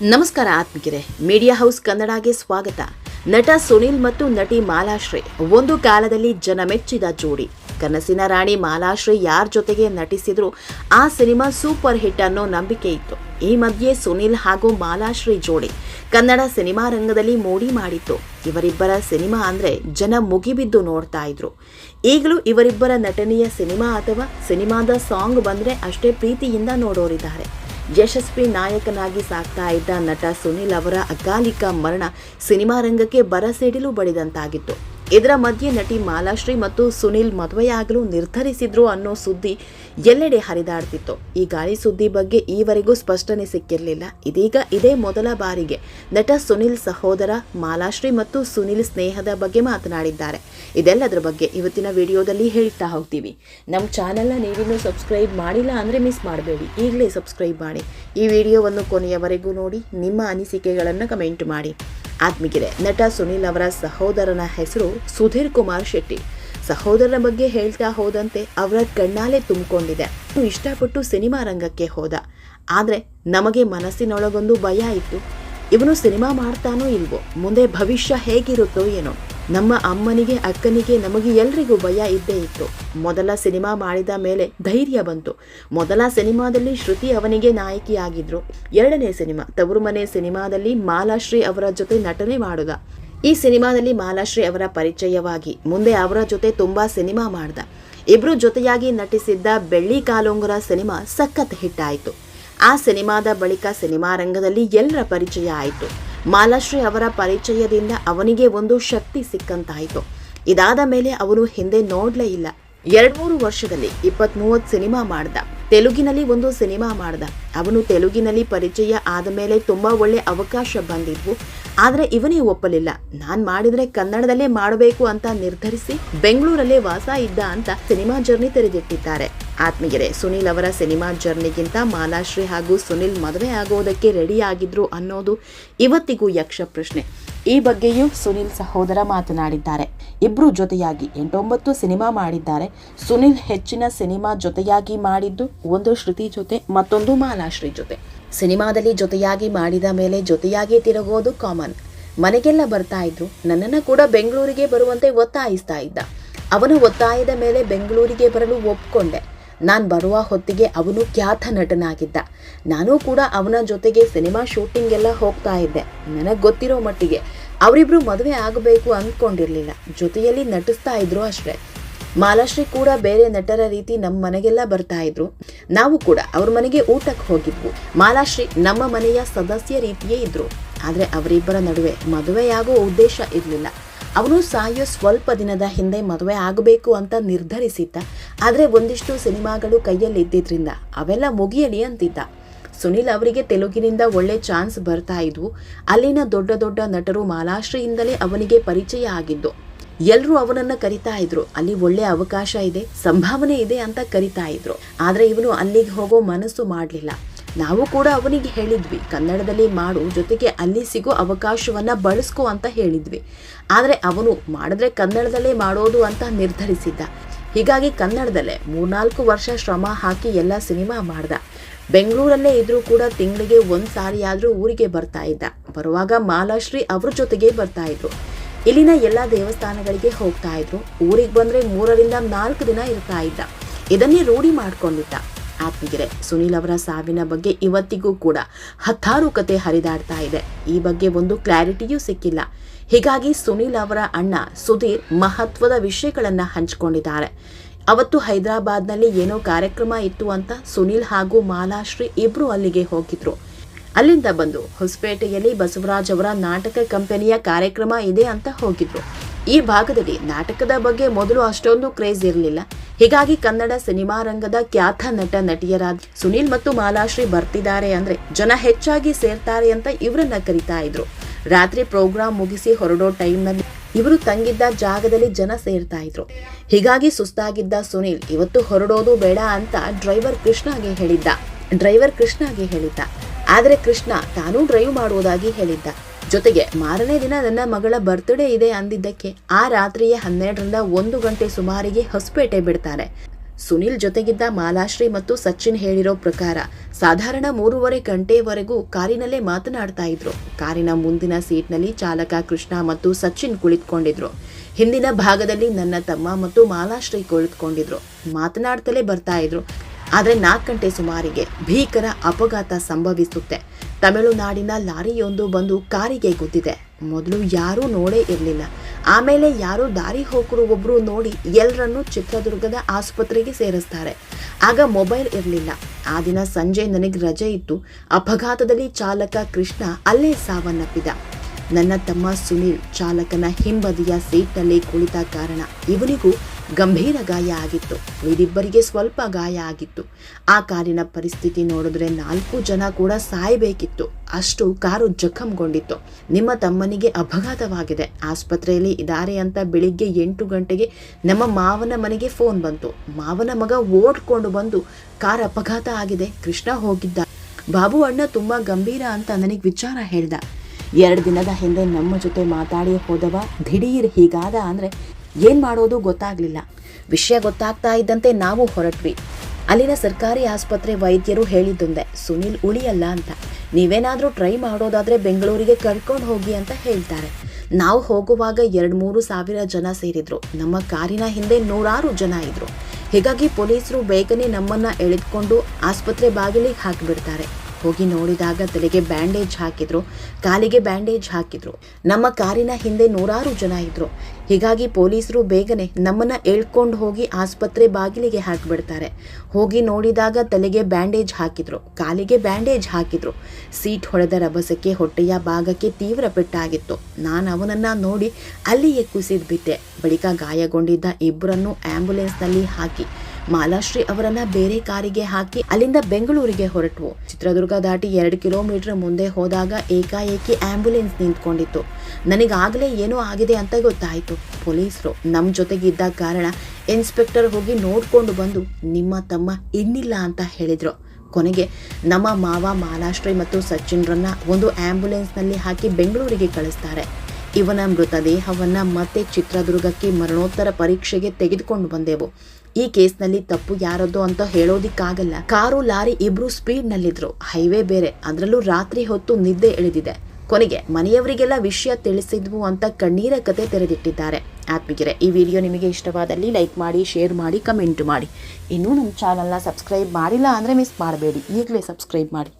ನಮಸ್ಕಾರ ಆತ್ಮಿಕರೇ media house ಕನ್ನಡಗೆ ಸ್ವಾಗತ. ನಟ ಸುನಿಲ್ ಮತ್ತು ನಟಿ ಮಾಲಾಶ್ರೀ, ಒಂದು ಕಾಲದಲ್ಲಿ ಜನ ಮೆಚ್ಚಿದ ಜೋಡಿ. ಕನಸಿನ ರಾಣಿ ಮಾಲಾಶ್ರೀ ಯಾರ ಜೊತೆಗೆ ನಟಿಸಿದ್ರು, ಆ ಸಿನಿಮಾ ಸೂಪರ್ ಹಿಟ್ ಅನ್ನೋ ನಂಬಿಕೆ ಇತ್ತು. ಈ ಮಧ್ಯೆ ಸುನಿಲ್ ಹಾಗೂ ಮಾಲಾಶ್ರೀ ಜೋಡಿ ಕನ್ನಡ ಸಿನಿಮಾ ರಂಗದಲ್ಲಿ ಮೋಡಿ ಮಾಡಿತ್ತು. ಇವರಿಬ್ಬರ ಸಿನಿಮಾ ಅಂದ್ರೆ ಜನ ಮುಗಿಬಿದ್ದು ನೋಡ್ತಾ ಇದ್ರು. ಈಗಲೂ ಇವರಿಬ್ಬರ ನಟನೆಯ ಸಿನಿಮಾ ಅಥವಾ ಸಿನಿಮಾದ ಸಾಂಗ್ ಬಂದ್ರೆ ಅಷ್ಟೇ ಪ್ರೀತಿಯಿಂದ ನೋಡೋರಿದ್ದಾರೆ. ಯಶಸ್ವಿ ನಾಯಕನಾಗಿ ಸಾಕ್ತಾ ಇದ್ದ ನಟ ಸುನಿಲ್ ಅವರ ಅಕಾಲಿಕ ಮರಣ ಸಿನಿಮಾ ರಂಗಕ್ಕೆ ಬರಸಿಡಿಲು ಬಡಿದಂತಾಗಿತ್ತು. ಇದರ ಮಧ್ಯೆ ನಟಿ ಮಾಲಾಶ್ರೀ ಮತ್ತು ಸುನಿಲ್ ಮದುವೆಯಾಗಲು ನಿರ್ಧರಿಸಿದ್ರು ಅನ್ನೋ ಸುದ್ದಿ ಎಲ್ಲೆಡೆ ಹರಿದಾಡ್ತಿತ್ತು. ಈ ಗಾಳಿ ಸುದ್ದಿ ಬಗ್ಗೆ ಈವರೆಗೂ ಸ್ಪಷ್ಟನೆ ಸಿಕ್ಕಿರಲಿಲ್ಲ. ಇದೀಗ ಇದೇ ಮೊದಲ ಬಾರಿಗೆ ನಟ ಸುನಿಲ್ ಸಹೋದರ ಮಾಲಾಶ್ರೀ ಮತ್ತು ಸುನಿಲ್ ಸ್ನೇಹದ ಬಗ್ಗೆ ಮಾತನಾಡಿದ್ದಾರೆ. ಇದೆಲ್ಲದರ ಬಗ್ಗೆ ಇವತ್ತಿನ ವಿಡಿಯೋದಲ್ಲಿ ಹೇಳ್ತಾ ಹೋಗ್ತೀವಿ. ನಮ್ಮ ಚಾನೆಲ್ನ ನೀವಿನ್ನೂ ಸಬ್ಸ್ಕ್ರೈಬ್ ಮಾಡಿಲ್ಲ ಅಂದರೆ ಮಿಸ್ ಮಾಡಬೇಡಿ. ಈಗಲೇ ಸಬ್ಸ್ಕ್ರೈಬ್ ಮಾಡಿ. ಈ ವಿಡಿಯೋವನ್ನು ಕೊನೆಯವರೆಗೂ ನೋಡಿ, ನಿಮ್ಮ ಅನಿಸಿಕೆಗಳನ್ನು ಕಮೆಂಟ್ ಮಾಡಿ. ಆತ್ಮಿಗಿದೆ ನಟ ಸುನಿಲ್ ಅವರ ಸಹೋದರನ ಹೆಸರು ಸುಧೀರ್ ಕುಮಾರ್ ಶೆಟ್ಟಿ. ಸಹೋದರನ ಬಗ್ಗೆ ಹೇಳ್ತಾ ಹೋದಂತೆ ಅವರ ಕಣ್ಣಾಲೆ ತುಂಬಿಕೊಂಡಿದೆ. ಇಷ್ಟಪಟ್ಟು ಸಿನಿಮಾ ರಂಗಕ್ಕೆ ಹೋದ. ಆದರೆ ನಮಗೆ ಮನಸ್ಸಿನೊಳಗೊಂದು ಭಯ ಇತ್ತು. ಇವನು ಸಿನಿಮಾ ಮಾಡ್ತಾನೋ ಇಲ್ವೋ, ಮುಂದೆ ಭವಿಷ್ಯ ಹೇಗಿರುತ್ತೋ ಏನೋ. ನಮ್ಮ ಅಮ್ಮನಿಗೆ, ಅಕ್ಕನಿಗೆ ನಮಗೆ ಎಲ್ರಿಗೂ ಭಯ ಇದ್ದೇ ಇತ್ತು. ಮೊದಲ ಸಿನಿಮಾ ಮಾಡಿದ ಮೇಲೆ ಧೈರ್ಯ ಬಂತು. ಮೊದಲ ಸಿನಿಮಾದಲ್ಲಿ ಶ್ರುತಿ ಅವನಿಗೆ ನಾಯಕಿಯಾಗಿದ್ರು. ಎರಡನೇ ಸಿನಿಮಾ ತವರು ಮನೆ ಸಿನಿಮಾದಲ್ಲಿ ಮಾಲಾಶ್ರೀ ಅವರ ಜೊತೆ ನಟನೆ ಮಾಡುದ. ಈ ಸಿನಿಮಾದಲ್ಲಿ ಮಾಲಾಶ್ರೀ ಅವರ ಪರಿಚಯವಾಗಿ, ಮುಂದೆ ಅವರ ಜೊತೆ ತುಂಬಾ ಸಿನಿಮಾ ಮಾಡ್ದ. ಇಬ್ರು ಜೊತೆಯಾಗಿ ನಟಿಸಿದ್ದ ಬೆಳ್ಳಿ ಕಾಲುಂಗುರ ಸಿನಿಮಾ ಸಖತ್ ಹಿಟ್ ಆಯಿತು. ಆ ಸಿನಿಮಾದ ಬಳಿಕ ಸಿನಿಮಾ ರಂಗದಲ್ಲಿ ಎಲ್ಲರ ಪರಿಚಯ ಆಯಿತು. ಮಾಲಾಶ್ರೀ ಅವರ ಪರಿಚಯದಿಂದ ಅವನಿಗೆ ಒಂದು ಶಕ್ತಿ ಸಿಕ್ಕಂತಾಯಿತು. ಇದಾದ ಮೇಲೆ ಅವನು ಹಿಂದೆ ನೋಡ್ಲೇ ಇಲ್ಲ. ಎರಡ್ ಮೂರು ವರ್ಷದಲ್ಲಿ ಇಪ್ಪತ್ತ್ ಮೂವತ್ತು ಸಿನಿಮಾ ಮಾಡ್ದ. ತೆಲುಗಿನಲ್ಲಿ ಒಂದು ಸಿನಿಮಾ ಮಾಡ್ದ. ಅವನು ತೆಲುಗಿನಲ್ಲಿ ಪರಿಚಯ ಆದ ಮೇಲೆ ತುಂಬಾ ಒಳ್ಳೆ ಅವಕಾಶ ಬಂದಿದ್ವು. ಆದ್ರೆ ಇವನೇ ಒಪ್ಪಲಿಲ್ಲ. ನಾನ್ ಮಾಡಿದ್ರೆ ಕನ್ನಡದಲ್ಲೇ ಮಾಡಬೇಕು ಅಂತ ನಿರ್ಧರಿಸಿ ಬೆಂಗಳೂರಲ್ಲೇ ವಾಸ ಇದ್ದ ಅಂತ ಸಿನಿಮಾ ಜರ್ನಿ ತೆರೆದಿಟ್ಟಿದ್ದಾರೆ. ಆತ್ಮೀಯರೇ, ಸುನಿಲ್ ಅವರ ಸಿನಿಮಾ ಜರ್ನಿಗಿಂತ ಮಾಲಾಶ್ರೀ ಹಾಗೂ ಸುನಿಲ್ ಮದುವೆ ಆಗೋದಕ್ಕೆ ರೆಡಿ ಆಗಿದ್ರು ಅನ್ನೋದು ಇವತ್ತಿಗೂ ಯಕ್ಷ ಪ್ರಶ್ನೆ. ಈ ಬಗ್ಗೆಯೂ ಸುನಿಲ್ ಸಹೋದರ ಮಾತನಾಡಿದ್ದಾರೆ. ಇಬ್ಬರು ಜೊತೆಯಾಗಿ ಎಂಟೊಂಬತ್ತು ಸಿನಿಮಾ ಮಾಡಿದ್ದಾರೆ. ಸುನಿಲ್ ಹೆಚ್ಚಿನ ಸಿನಿಮಾ ಜೊತೆಯಾಗಿ ಮಾಡಿದ್ದು ಒಂದು ಶ್ರುತಿ ಜೊತೆ, ಮತ್ತೊಂದು ಮಾಲಾಶ್ರೀ ಜೊತೆ. ಸಿನಿಮಾದಲ್ಲಿ ಜೊತೆಯಾಗಿ ಮಾಡಿದ ಮೇಲೆ ಜೊತೆಯಾಗಿ ತಿರುಗೋದು ಕಾಮನ್ ಮನೆಗೆಲ್ಲ ಬರ್ತಾ ಇದ್ರು. ನನ್ನನ್ನು ಕೂಡ ಬೆಂಗಳೂರಿಗೆ ಬರುವಂತೆ ಒತ್ತಾಯಿಸ್ತಾ ಇದ್ದ. ಅವನ ಒತ್ತಾಯದ ಮೇಲೆ ಬೆಂಗಳೂರಿಗೆ ಬರಲು ಒಪ್ಕೊಂಡೆ. ನಾನು ಬರುವ ಹೊತ್ತಿಗೆ ಅವನು ಖ್ಯಾತ ನಟನಾಗಿದ್ದ. ನಾನು ಕೂಡ ಅವನ ಜೊತೆಗೆ ಸಿನಿಮಾ ಶೂಟಿಂಗ್ ಎಲ್ಲ ಹೋಗ್ತಾ ಇದ್ದೆ. ನನಗೆ ಗೊತ್ತಿರೋ ಮಟ್ಟಿಗೆ ಅವರಿಬ್ಬರು ಮದುವೆ ಆಗಬೇಕು ಅಂದ್ಕೊಂಡಿರಲಿಲ್ಲ ಜೊತೆಯಲ್ಲಿ ನಟಿಸ್ತಾ ಇದ್ರು ಅಷ್ಟೇ. ಮಾಲಾಶ್ರೀ ಕೂಡ ಬೇರೆ ನಟರ ರೀತಿ ನಮ್ಮ ಮನೆಗೆಲ್ಲ ಬರ್ತಾ ಇದ್ರು. ನಾವು ಕೂಡ ಅವ್ರ ಮನೆಗೆ ಊಟಕ್ಕೆ ಹೋಗಿದ್ವು. ಮಾಲಾಶ್ರೀ ನಮ್ಮ ಮನೆಯ ಸದಸ್ಯ ರೀತಿಯೇ ಇದ್ರು. ಆದರೆ ಅವರಿಬ್ಬರ ನಡುವೆ ಮದುವೆಯಾಗೋ ಉದ್ದೇಶ ಇರಲಿಲ್ಲ. ಅವನು ಸಾಯೋ ಸ್ವಲ್ಪ ದಿನದ ಹಿಂದೆ ಮದುವೆ ಆಗಬೇಕು ಅಂತ ನಿರ್ಧರಿಸಿದ್ದ ಆದರೆ ಒಂದಿಷ್ಟು ಸಿನಿಮಾಗಳು ಕೈಯಲ್ಲಿ ಇದ್ದಿದ್ರಿಂದ ಅವೆಲ್ಲ ಮುಗಿಯಲಿ ಅಂತಿದ್ದ. ಸುನಿಲ್ ಅವರಿಗೆ ತೆಲುಗಿನಿಂದ ಒಳ್ಳೆ ಚಾನ್ಸ್ ಬರ್ತಾ ಇದ್ವು. ಅಲ್ಲಿನ ದೊಡ್ಡ ದೊಡ್ಡ ನಟರು ಮಾಲಾಶ್ರಿಯಿಂದಲೇ ಅವನಿಗೆ ಪರಿಚಯ ಆಗಿದ್ದು. ಎಲ್ಲರೂ ಅವನನ್ನ ಕರಿತಾ ಇದ್ರು. ಅಲ್ಲಿ ಒಳ್ಳೆ ಅವಕಾಶ ಇದೆ, ಸಂಭಾವನೆ ಇದೆ ಅಂತ ಕರಿತಾ ಇದ್ರು. ಆದರೆ ಇವನು ಅಲ್ಲಿಗೆ ಹೋಗೋ ಮನಸ್ಸು ಮಾಡಲಿಲ್ಲ. ನಾವು ಕೂಡ ಅವನಿಗೆ ಹೇಳಿದ್ವಿ, ಕನ್ನಡದಲ್ಲಿ ಮಾಡು, ಜೊತೆಗೆ ಅಲ್ಲಿ ಸಿಗೋ ಅವಕಾಶವನ್ನ ಬಳಸ್ಕೋ ಅಂತ ಹೇಳಿದ್ವಿ. ಆದರೆ ಅವನು ಮಾಡಿದ್ರೆ ಕನ್ನಡದಲ್ಲೇ ಮಾಡೋದು ಅಂತ ನಿರ್ಧರಿಸಿದ್ದ. ಹೀಗಾಗಿ ಕನ್ನಡದಲ್ಲೇ ಮೂರ್ನಾಲ್ಕು ವರ್ಷ ಶ್ರಮ ಹಾಕಿ ಎಲ್ಲ ಸಿನಿಮಾ ಮಾಡ್ದ. ಬೆಂಗಳೂರಲ್ಲೇ ಇದ್ರೂ ಕೂಡ ತಿಂಗಳಿಗೆ ಒಂದು ಸಾರಿ ಆದರೂ ಊರಿಗೆ ಬರ್ತಾ ಇದ್ದ. ಬರುವಾಗ ಮಾಲಾಶ್ರೀ ಅವ್ರ ಜೊತೆಗೆ ಬರ್ತಾ ಇದ್ರು. ಇಲ್ಲಿನ ಎಲ್ಲ ದೇವಸ್ಥಾನಗಳಿಗೆ ಹೋಗ್ತಾ ಇದ್ರು. ಊರಿಗೆ ಬಂದರೆ ಮೂರರಿಂದ ನಾಲ್ಕು ದಿನ ಇರ್ತಾ ಇದ್ದ. ಇದನ್ನೇ ರೂಢಿ ಮಾಡ್ಕೊಂಡಿದ್ದ. ಆತ್ಮೀಯರೇ, ಸುನೀಲ್ ಅವರ ಸಾವಿನ ಬಗ್ಗೆ ಇವತ್ತಿಗೂ ಕೂಡ ಹತ್ತಾರು ಕತೆ ಹರಿದಾಡ್ತಾ ಇದೆ. ಈ ಬಗ್ಗೆ ಒಂದು ಕ್ಲಾರಿಟಿಯೂ ಸಿಕ್ಕಿಲ್ಲ. ಹೀಗಾಗಿ ಸುನೀಲ್ ಅವರ ಅಣ್ಣ ಸುಧೀರ್ ಮಹತ್ವದ ವಿಷಯಗಳನ್ನು ಹಂಚಿಕೊಂಡಿದ್ದಾರೆ. ಅವತ್ತು ಹೈದರಾಬಾದ್ನಲ್ಲಿ ಏನೋ ಕಾರ್ಯಕ್ರಮ ಇತ್ತು ಅಂತ ಸುನೀಲ್ ಹಾಗೂ ಮಾಲಾಶ್ರೀ ಇಬ್ರು ಅಲ್ಲಿಗೆ ಹೋಗಿದ್ರು. ಅಲ್ಲಿಂದ ಬಂದು ಹೊಸಪೇಟೆಯಲ್ಲಿ ಬಸವರಾಜ್ ಅವರ ನಾಟಕ ಕಂಪನಿಯ ಕಾರ್ಯಕ್ರಮ ಇದೆ ಅಂತ ಹೋಗಿದ್ರು. ಈ ಭಾಗದಲ್ಲಿ ನಾಟಕದ ಬಗ್ಗೆ ಮೊದಲು ಅಷ್ಟೊಂದು ಕ್ರೇಜ್ ಇರಲಿಲ್ಲ. ಹೀಗಾಗಿ ಕನ್ನಡ ಸಿನಿಮಾ ರಂಗದ ಖ್ಯಾತ ನಟ ನಟಿಯರಾದ ಸುನಿಲ್ ಮತ್ತು ಮಾಲಾಶ್ರೀ ಬರ್ತಿದ್ದಾರೆ ಅಂದ್ರೆ ಜನ ಹೆಚ್ಚಾಗಿ ಸೇರ್ತಾರೆ ಅಂತ ಇವರನ್ನ ಕರಿತಾ ಇದ್ರು. ರಾತ್ರಿ ಪ್ರೋಗ್ರಾಂ ಮುಗಿಸಿ ಹೊರಡೋ ಟೈಮ್ನಲ್ಲಿ ಇವರು ತಂಗಿದ್ದ ಜಾಗದಲ್ಲಿ ಜನ ಸೇರ್ತಾ ಇದ್ರು. ಹೀಗಾಗಿ ಸುಸ್ತಾಗಿದ್ದ ಸುನಿಲ್ ಇವತ್ತು ಹೊರಡೋದು ಬೇಡ ಅಂತ ಡ್ರೈವರ್ ಕೃಷ್ಣಗೆ ಹೇಳಿದ್ದ. ಡ್ರೈವರ್ ಕೃಷ್ಣಗೆ ಹೇಳಿದ್ದ. ಆದರೆ ಕೃಷ್ಣ ತಾನೂ ಡ್ರೈವ್ ಮಾಡುವುದಾಗಿ ಹೇಳಿದ್ದ. ಜೊತೆಗೆ ಮಾರನೇ ದಿನ ನನ್ನ ಮಗಳ ಬರ್ತ್ಡೇ ಇದೆ ಅಂದಿದ್ದಕ್ಕೆ ಆ ರಾತ್ರಿಯೇ ಹನ್ನೆರಡರಿಂದ ಒಂದು ಗಂಟೆ ಸುಮಾರಿಗೆ ಹೊಸಪೇಟೆ ಬಿಡ್ತಾರೆ. ಸುನಿಲ್ ಜೊತೆಗಿದ್ದ ಮಾಲಾಶ್ರೀ ಮತ್ತು ಸಚಿನ್ ಹೇಳಿರೋ ಪ್ರಕಾರ ಸಾಧಾರಣ ಮೂರುವರೆ ಗಂಟೆವರೆಗೂ ಕಾರಿನಲ್ಲೇ ಮಾತನಾಡ್ತಾ ಇದ್ರು. ಕಾರಿನ ಮುಂದಿನ ಸೀಟ್ನಲ್ಲಿ ಚಾಲಕ ಕೃಷ್ಣ ಮತ್ತು ಸಚಿನ್ ಕುಳಿತುಕೊಂಡಿದ್ರು. ಹಿಂದಿನ ಭಾಗದಲ್ಲಿ ನನ್ನ ತಮ್ಮ ಮತ್ತು ಮಾಲಾಶ್ರೀ ಕುಳಿತುಕೊಂಡಿದ್ರು. ಮಾತನಾಡ್ತಲೇ ಬರ್ತಾ ಇದ್ರು. ಆದರೆ ನಾಲ್ಕು ಗಂಟೆ ಸುಮಾರಿಗೆ ಭೀಕರ ಅಪಘಾತ ಸಂಭವಿಸುತ್ತೆ. ತಮಿಳುನಾಡಿನ ಲಾರಿಯೊಂದು ಬಂದು ಕಾರಿಗೆ ಗುದ್ದಿದೆ. ಮೊದಲು ಯಾರೂ ನೋಡೇ ಇರಲಿಲ್ಲ. ಆಮೇಲೆ ಯಾರು ದಾರಿ ಹೋಗರು ಒಬ್ಬರು ನೋಡಿ ಎಲ್ಲರನ್ನೂ ಚಿತ್ರದುರ್ಗದ ಆಸ್ಪತ್ರೆಗೆ ಸೇರಿಸ್ತಾರೆ. ಆಗ ಮೊಬೈಲ್ ಇರಲಿಲ್ಲ. ಆ ದಿನ ಸಂಜೆ ನನಗೆ ರಜೆ ಇತ್ತು. ಅಪಘಾತದಲ್ಲಿ ಚಾಲಕ ಕೃಷ್ಣ ಅಲ್ಲೇ ಸಾವನ್ನಪ್ಪಿದ. ನನ್ನ ತಮ್ಮ ಸುನೀಲ್ ಚಾಲಕನ ಹಿಂಬದಿಯ ಸೀಟ್ನಲ್ಲಿ ಕುಳಿತ ಕಾರಣ. ಇವನಿಗೂ ಗಂಭೀರ ಗಾಯ ಆಗಿತ್ತು. ಉಳಿದಿಬ್ಬರಿಗೆ ಸ್ವಲ್ಪ ಗಾಯ ಆಗಿತ್ತು. ಆ ಕಾರಿನ ಪರಿಸ್ಥಿತಿ ನೋಡಿದ್ರೆ ನಾಲ್ಕು ಜನ ಕೂಡ ಸಾಯಬೇಕಿತ್ತು. ಅಷ್ಟು ಕಾರು ಜಖಂಗೊಂಡಿತ್ತು. ನಿಮ್ಮ ತಮ್ಮನಿಗೆ ಅಪಘಾತವಾಗಿದೆ. ಆಸ್ಪತ್ರೆಯಲ್ಲಿ ಇದಾರೆ ಅಂತ ಬೆಳಿಗ್ಗೆ ಎಂಟು ಗಂಟೆಗೆ ನಮ್ಮ ಮಾವನ ಮನೆಗೆ ಫೋನ್ ಬಂತು. ಮಾವನ ಮಗ ಓಡ್ಕೊಂಡು ಬಂದು ಕಾರ್ ಅಪಘಾತ ಆಗಿದೆ. ಕೃಷ್ಣ ಹೋಗಿದ್ದ. ಬಾಬು ಅಣ್ಣ ತುಂಬಾ ಗಂಭೀರ ಅಂತ ನನಗೆ ವಿಚಾರ ಹೇಳ್ದ. ಎರಡು ದಿನದ ಹಿಂದೆ ನಮ್ಮ ಜೊತೆ ಮಾತಾಡಿ ಹೋದವ ದಿಢೀರ್ ಹೀಗಾದ ಅಂದರೆ ಏನು ಮಾಡೋದು ಗೊತ್ತಾಗಲಿಲ್ಲ. ವಿಷಯ ಗೊತ್ತಾಗ್ತಾ ಇದ್ದಂತೆ ನಾವು ಹೊರಟ್ವಿ. ಅಲ್ಲಿನ ಸರ್ಕಾರಿ ಆಸ್ಪತ್ರೆ ವೈದ್ಯರು ಹೇಳಿದ್ದೊಂದೆ, ಸುನಿಲ್ ಉಳಿಯಲ್ಲ ಅಂತ. ನೀವೇನಾದರೂ ಟ್ರೈ ಮಾಡೋದಾದರೆ ಬೆಂಗಳೂರಿಗೆ ಕರ್ಕೊಂಡು ಹೋಗಿ ಅಂತ ಹೇಳ್ತಾರೆ. ನಾವು ಹೋಗುವಾಗ ಎರಡು ಮೂರು ಸಾವಿರ ಜನ ಸೇರಿದ್ರು. ನಮ್ಮ ಕಾರಿನ ಹಿಂದೆ ನೂರಾರು ಜನ ಇದ್ರು. ಹೀಗಾಗಿ ಪೊಲೀಸರು ಬೇಗನೆ ನಮ್ಮನ್ನು ಎಳೆದುಕೊಂಡು ಆಸ್ಪತ್ರೆ ಬಾಗಿಲಿಗೆ ಹಾಕಿಬಿಡ್ತಾರೆ. ಹೋಗಿ ನೋಡಿದಾಗ ತಲೆಗೆ ಬ್ಯಾಂಡೇಜ್ ಹಾಕಿದ್ರು, ಕಾಲಿಗೆ ಬ್ಯಾಂಡೇಜ್ ಹಾಕಿದ್ರು. ನಮ್ಮ ಕಾರಿನ ಹಿಂದೆ ನೂರಾರು ಜನ ಇದ್ರು. ಹೀಗಾಗಿ ಪೊಲೀಸರು ಬೇಗನೆ ನಮ್ಮನ್ನ ಎಳ್ಕೊಂಡು ಹೋಗಿ ಆಸ್ಪತ್ರೆ ಬಾಗಿಲಿಗೆ ಹಾಕಿಬಿಡ್ತಾರೆ. ಹೋಗಿ ನೋಡಿದಾಗ ತಲೆಗೆ ಬ್ಯಾಂಡೇಜ್ ಹಾಕಿದ್ರು, ಕಾಲಿಗೆ ಬ್ಯಾಂಡೇಜ್ ಹಾಕಿದ್ರು. ಸೀಟ್ ಹೊಡೆದ ರಭಸಕ್ಕೆ ಹೊಟ್ಟೆಯ ಭಾಗಕ್ಕೆ ತೀವ್ರ ಪೆಟ್ಟಾಗಿತ್ತು. ನಾನು ಅವನನ್ನ ನೋಡಿ ಅಲ್ಲಿಯೇ ಕುಸಿದ್ ಬಿಟ್ಟೆ ಬಳಿಕ ಗಾಯಗೊಂಡಿದ್ದ ಇಬ್ಬರನ್ನು ಆಂಬ್ಯುಲೆನ್ಸ್ನಲ್ಲಿ ಹಾಕಿ. ಮಾಲಾಶ್ರೀ ಅವರನ್ನ ಬೇರೆ ಕಾರಿಗೆ ಹಾಕಿ ಅಲ್ಲಿಂದ ಬೆಂಗಳೂರಿಗೆ ಹೊರಟವು ಚಿತ್ರದುರ್ಗ ದಾಟಿ ಎರಡು ಕಿಲೋಮೀಟರ್ ಮುಂದೆ ಹೋದಾಗ ಏಕಾಏಕಿ ಆಂಬ್ಯುಲೆನ್ಸ್ ನಿಂತ್ಕೊಂಡಿತ್ತು. ನನಗಾಗಲೇ ಏನೋ ಆಗಿದೆ ಅಂತ ಗೊತ್ತಾಯಿತು. ಪೊಲೀಸರು ನಮ್ಮ ಜೊತೆಗಿದ್ದ ಕಾರಣ ಇನ್ಸ್ಪೆಕ್ಟರ್ ಹೋಗಿ ನೋಡ್ಕೊಂಡು ಬಂದು, ನಿಮ್ಮ ತಮ್ಮ ಇನ್ನಿಲ್ಲ ಅಂತ ಹೇಳಿದರು. ಕೊನೆಗೆ ನಮ್ಮ ಮಾವ ಮಾಲಾಶ್ರೀ ಮತ್ತು ಸಚಿನ್ರನ್ನ ಒಂದು ಆಂಬ್ಯುಲೆನ್ಸ್ನಲ್ಲಿ ಹಾಕಿ ಬೆಂಗಳೂರಿಗೆ ಕಳಿಸ್ತಾರೆ. ಇವನ ಮೃತದೇಹವನ್ನು ಮತ್ತೆ ಚಿತ್ರದುರ್ಗಕ್ಕೆ ಮರಣೋತ್ತರ ಪರೀಕ್ಷೆಗೆ ತೆಗೆದುಕೊಂಡು ಬಂದೆವು. ಈ ಕೇಸ್ನಲ್ಲಿ ತಪ್ಪು ಯಾರದ್ದು ಅಂತ ಹೇಳೋದಿಕ್ಕಾಗಲ್ಲ. ಕಾರು, ಲಾರಿ ಇಬ್ರು ಸ್ಪೀಡ್ ನಲ್ಲಿದ್ರು ಹೈವೇ ಬೇರೆ. ಅದರಲ್ಲೂ ರಾತ್ರಿ ಹೊತ್ತು ನಿದ್ದೆ ಇಳಿದಿದೆ ಕೊನೆಗೆ ಮನೆಯವರಿಗೆಲ್ಲ ವಿಷಯ ತಿಳಿಸಿದ್ವು ಅಂತ ಕಣ್ಣೀರ ಕತೆ ತೆರೆದಿಟ್ಟಿದ್ದಾರೆ. ಆತ್ಮಿಗಿರೆ ಈ ವಿಡಿಯೋ ನಿಮಗೆ ಇಷ್ಟವಾದಲ್ಲಿ ಲೈಕ್ ಮಾಡಿ, ಶೇರ್ ಮಾಡಿ, ಕಮೆಂಟ್ ಮಾಡಿ. ಇನ್ನೂ ನಮ್ಮ ಚಾನಲ್ನ ಸಬ್ಸ್ಕ್ರೈಬ್ ಮಾಡಿಲ್ಲ ಅಂದರೆ ಮಿಸ್ ಮಾಡಬೇಡಿ. ಈಗಲೇ ಸಬ್ಸ್ಕ್ರೈಬ್ ಮಾಡಿ.